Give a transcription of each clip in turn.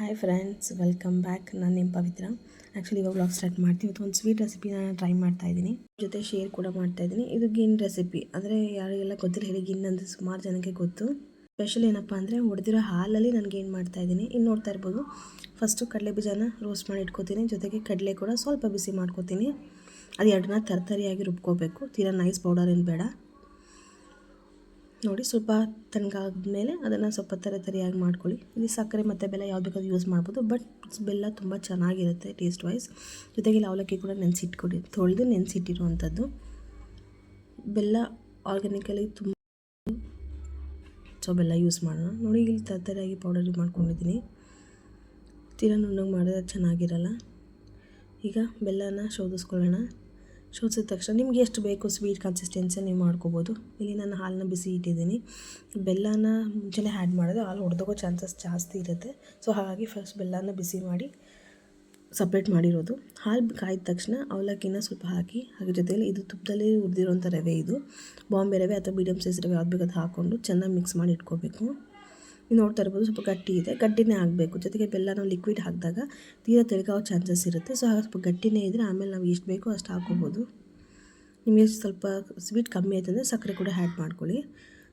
Hi friends welcome back ನಾನು ನಿಮ್ಮ ಪವಿತ್ರ. Actually ಇವಾಗ ಬ್ಲಾಗ್ ಸ್ಟಾರ್ಟ್ ಮಾಡ್ತೀನಿ. ಇವತ್ತು ಒಂದು ಸ್ವೀಟ್ ರೆಸಿಪಿನ ಟ್ರೈ ಮಾಡ್ತಾ ಇದ್ದೀನಿ. ಜೊತೆ ಶೇರ್ ಕೂಡ ಮಾಡ್ತಾ ಇದ್ದೀನಿ. ಇದು ಗಿನ್ ರೆಸಿಪಿ ಅಂದರೆ ಯಾರಿಗೆಲ್ಲ ಗೊತ್ತಿಲ್ಲ, ಹೇಳಿ ಗಿನ್ ಅಂದರೆ ಸುಮಾರು ಜನಕ್ಕೆ ಗೊತ್ತು. ಸ್ಪೆಷಲ್ ಏನಪ್ಪ ಅಂದರೆ ಹೊಡೆದಿರೋ ಹಾಲಲ್ಲಿ ನನಗೆ ಏನು ಮಾಡ್ತಾ ಇದ್ದೀನಿ. ಇನ್ನು ನೋಡ್ತಾ ಇರ್ಬೋದು. ಫಸ್ಟು ಕಡಲೆ ಬೀಜನ ರೋಸ್ಟ್ ಮಾಡಿ ಇಟ್ಕೋತೀನಿ. ಜೊತೆಗೆ ಕಡಲೆ ಕೂಡ ಸ್ವಲ್ಪ ಬಿಸಿ ಮಾಡ್ಕೋತೀನಿ. ಅದು ಎರಡನ್ನ ತರ್ತರಿಯಾಗಿ ರುಬ್ಕೋಬೇಕು. ತೀರಾ ನೈಸ್ ಪೌಡರ್ ಏನು ಬೇಡ. ನೋಡಿ ಸ್ವಲ್ಪ ತಣ್ಣಗಾದ್ಮೇಲೆ ಅದನ್ನು ಸ್ವಲ್ಪ ತರ ತರಿಯಾಗಿ ಮಾಡ್ಕೊಳ್ಳಿ. ಇಲ್ಲಿ ಸಕ್ಕರೆ ಮತ್ತು ಬೆಲ್ಲ ಯಾವ್ದು ಬೇಕಾದ್ರೂ ಯೂಸ್ ಮಾಡ್ಬೋದು ಬಟ್ ಬೆಲ್ಲ ತುಂಬ ಚೆನ್ನಾಗಿರುತ್ತೆ ಟೇಸ್ಟ್ ವೈಸ್ ಜೊತೆಗೆ ಅವಲಕ್ಕಿ ಕೂಡ ನೆನೆಸಿಟ್ಕೊಡಿ, ತೊಳೆದು ನೆನೆಸಿಟ್ಟಿರುವಂಥದ್ದು. ಬೆಲ್ಲ ಆರ್ಗ್ಯಾನಿಕಲಿ ತುಂಬ ಸೊ ಬೆಲ್ಲ ಯೂಸ್ ಮಾಡೋಣ. ನೋಡಿ ಇಲ್ಲಿ ತರತರಿಯಾಗಿ ಪೌಡರ್ ಮಾಡ್ಕೊಂಡಿದ್ದೀನಿ. ತೀರಾ ನುಣ್ಣಗೆ ಮಾಡಿದ್ರೆ ಚೆನ್ನಾಗಿರಲ್ಲ. ಈಗ ಬೆಲ್ಲನ ಶೋಧಿಸ್ಕೊಳ್ಳೋಣ. ಶೋಧಿಸಿದ ತಕ್ಷಣ ನಿಮಗೆ ಎಷ್ಟು ಬೇಕು ಸ್ವೀಟ್ ಕನ್ಸಿಸ್ಟೆನ್ಸಿ ನೀವು ಮಾಡ್ಕೋಬೋದು. ಇಲ್ಲಿ ನಾನು ಹಾಲನ್ನ ಬಿಸಿ ಇಟ್ಟಿದ್ದೀನಿ. ಬೆಲ್ಲನ ಮುಂಚೆನೇ ಆ್ಯಡ್ ಮಾಡಿದ್ರೆ ಹಾಲು ಹೊಡೆದೋಗೋ ಚಾನ್ಸಸ್ ಜಾಸ್ತಿ ಇರುತ್ತೆ. ಸೊ ಹಾಗಾಗಿ ಫಸ್ಟ್ ಬೆಲ್ಲನ ಬಿಸಿ ಮಾಡಿ ಸಪ್ರೇಟ್ ಮಾಡಿರೋದು. ಹಾಲು ಕಾಯ್ದ ತಕ್ಷಣ ಅವಲಕ್ಕಿನ ಸ್ವಲ್ಪ ಹಾಕಿ, ಹಾಗೆ ಜೊತೆಯಲ್ಲಿ ಇದು ತುಪ್ಪದಲ್ಲಿ ಹುರಿದಿರೋಂಥ ರವೆ ಇದು. ಬಾಂಬೆ ರವೆ ಅಥವಾ ಮೀಡಿಯಮ್ ಸೈಜ್ ರವೆ ಯಾವ್ದು ಬೇಕಾದ್ರೆ ಹಾಕ್ಕೊಂಡು ಚೆನ್ನಾಗಿ ಮಿಕ್ಸ್ ಮಾಡಿ ಇಟ್ಕೋಬೇಕು. ನೀವು ನೋಡ್ತಾ ಇರ್ಬೋದು ಸ್ವಲ್ಪ ಗಟ್ಟಿ ಇದೆ. ಗಟ್ಟಿನೇ ಆಗಬೇಕು. ಜೊತೆಗೆ ಬೆಲ್ಲ ನಾವು ಲಿಕ್ವಿಡ್ ಹಾಕಿದಾಗ ತೀರಾ ತೆಳಗಾಗೋ ಚಾನ್ಸಸ್ ಇರುತ್ತೆ. ಸೊ ಸ್ವಲ್ಪ ಗಟ್ಟಿನೇ ಇದ್ದರೆ ಆಮೇಲೆ ನಾವು ಎಷ್ಟು ಬೇಕೋ ಅಷ್ಟು ಹಾಕ್ಕೋಬೋದು. ನಿಮಗೆ ಸ್ವಲ್ಪ ಸ್ವೀಟ್ ಕಮ್ಮಿ ಆಯ್ತಂದರೆ ಸಕ್ಕರೆ ಕೂಡ ಆ್ಯಡ್ ಮಾಡ್ಕೊಳ್ಳಿ.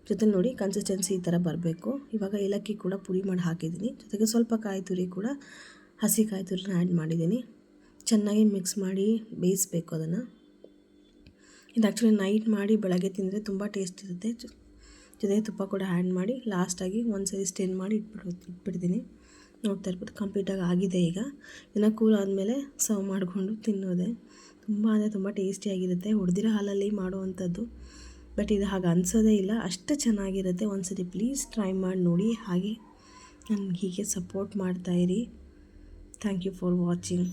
ಜೊತೆ ನೋಡಿ ಕನ್ಸಿಸ್ಟೆನ್ಸಿ ಈ ಥರ ಬರಬೇಕು. ಇವಾಗ ಏಲಕ್ಕಿ ಕೂಡ ಪುಡಿ ಮಾಡಿ ಹಾಕಿದ್ದೀನಿ. ಜೊತೆಗೆ ಸ್ವಲ್ಪ ಕಾಯಿ ತುರಿ ಕೂಡ, ಹಸಿ ಕಾಯಿ ತುರಿನ ಆ್ಯಡ್ ಮಾಡಿದ್ದೀನಿ. ಚೆನ್ನಾಗಿ ಮಿಕ್ಸ್ ಮಾಡಿ ಬೇಯಿಸ್ಬೇಕು ಅದನ್ನು. ಇದು ಆ್ಯಕ್ಚುಲಿ ನೈಟ್ ಮಾಡಿ ಬೆಳಗ್ಗೆ ತಿಂದರೆ ತುಂಬ ಟೇಸ್ಟ್ ಇರುತ್ತೆ. ಜೊತೆಗೆ ತುಪ್ಪ ಕೂಡ ಆ್ಯಡ್ ಮಾಡಿ ಲಾಸ್ಟಾಗಿ ಒಂದು ಸರಿ ಸ್ಟೇನ್ ಮಾಡಿ ಇಟ್ಬಿಡು, ಇಟ್ಬಿಡ್ತೀನಿ. ನೋಡ್ತಾ ಇರ್ಬೋದು ಕಂಪ್ಲೀಟಾಗಿ ಆಗಿದೆ ಈಗ. ಇದನ್ನು ಕೂಲ್ ಆದಮೇಲೆ ಸರ್ವ್ ಮಾಡಿಕೊಂಡು ತಿನ್ನೋದೆ. ತುಂಬ ಅಂದರೆ ತುಂಬ ಟೇಸ್ಟಿಯಾಗಿರುತ್ತೆ ಹೊಡೆದಿರೋ ಹಾಲಲ್ಲಿ ಮಾಡುವಂಥದ್ದು. ಬಟ್ ಇದು ಹಾಗೆ ಅನಿಸೋದೇ ಇಲ್ಲ. ಅಷ್ಟು ಚೆನ್ನಾಗಿರುತ್ತೆ. ಒಂದು ಸರಿ ಪ್ಲೀಸ್ ಟ್ರೈ ಮಾಡಿ ನೋಡಿ. ಹಾಗೆ ನನಗೆ ಹೀಗೆ ಸಪೋರ್ಟ್ ಮಾಡ್ತಾಯಿರಿ ಥ್ಯಾಂಕ್ ಯು ಫಾರ್ ವಾಚಿಂಗ್